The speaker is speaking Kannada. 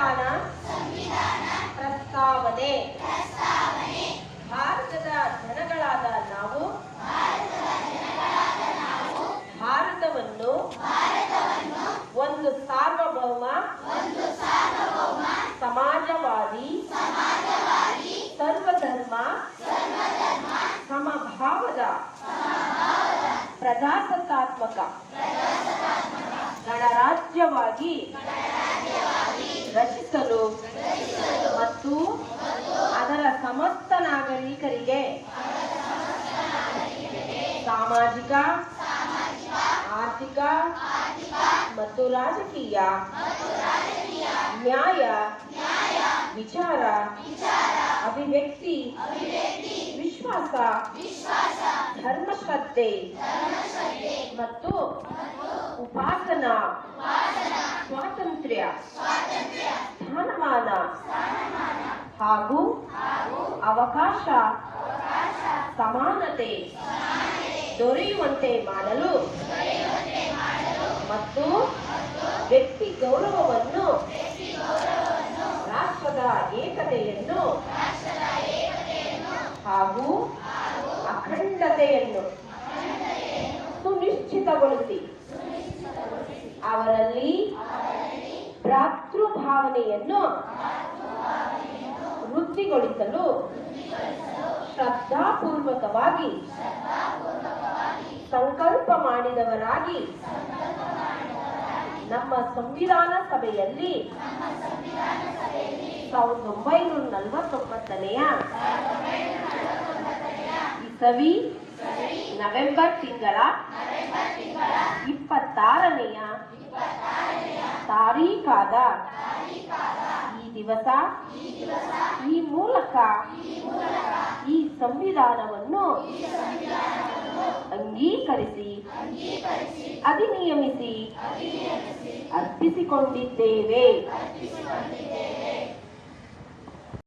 ಸಂವಿಧಾನ ಪ್ರಸ್ತಾವನೆ. ಭಾರತದ ಜನಗಳಾದ ನಾವು ಭಾರತವನ್ನು ಒಂದು ಸಾರ್ವಭೌಮ ಸಮಾಜವಾದಿ ಸರ್ವಧರ್ಮ ಸಮಭಾವದ ಪ್ರಜಾಸತ್ತಾತ್ಮಕ ಗಣರಾಜ್ಯವಾಗಿ ರಚಿಸಲು ಮತ್ತು ಅದರ ಸಮಸ್ತ ನಾಗರಿಕರಿಗೆ ಸಾಮಾಜಿಕ, ಆರ್ಥಿಕ ಮತ್ತು ರಾಜಕೀಯ ನ್ಯಾಯ, ವಿಚಾರ, ಅಭಿವ್ಯಕ್ತಿ, ವಿಶ್ವಾಸ, ಧರ್ಮಶ್ರದ್ಧೆ ಮತ್ತು ಸ್ವಾತಂತ್ರ್ಯ. ಸ್ಥಾನಮಾನ. ಹಾಗೂ ಅವಕಾಶ. ಸಮಾನತೆ. ದೊರೆಯುವಂತೆ ಮಾಡಲು. ಮತ್ತು ವ್ಯಕ್ತಿ ಗೌರವವನ್ನು. ರಾಷ್ಟ್ರದ ಏಕತೆಯನ್ನು. ಹಾಗೂ ಅಖಂಡತೆಯನ್ನು. ಸುನಿಶ್ಚಿತಗೊಳಿಸಿ. ಅವರಲ್ಲಿ ಭ್ರಾತೃಭಾವನೆಯನ್ನು ವೃದ್ಧಿಗೊಳಿಸಲು ಶ್ರದ್ಧಾಪೂರ್ವಕವಾಗಿ ಸಂಕಲ್ಪ ಮಾಡಿದವರಾಗಿ ನಮ್ಮ ಸಂವಿಧಾನ ಸಭೆಯಲ್ಲಿ ಸಾವಿರದ ಒಂಬೈನೂರ ನಲವತ್ತೊಂಬತ್ತನೆಯ ಇಸವಿ ನವೆಂಬರ್ ತಿಂಗಳ ಇಪ್ಪತ್ತಾರನೆಯ ತಾರೀಖಾದ ಈ ದಿವಸ ಈ ಮೂಲಕ ಈ ಸಂವಿಧಾನವನ್ನು ಅಂಗೀಕರಿಸಿ ಅಧಿನಿಯಮಿಸಿ ಅರ್ಪಿಸಿಕೊಂಡಿದ್ದೇವೆ.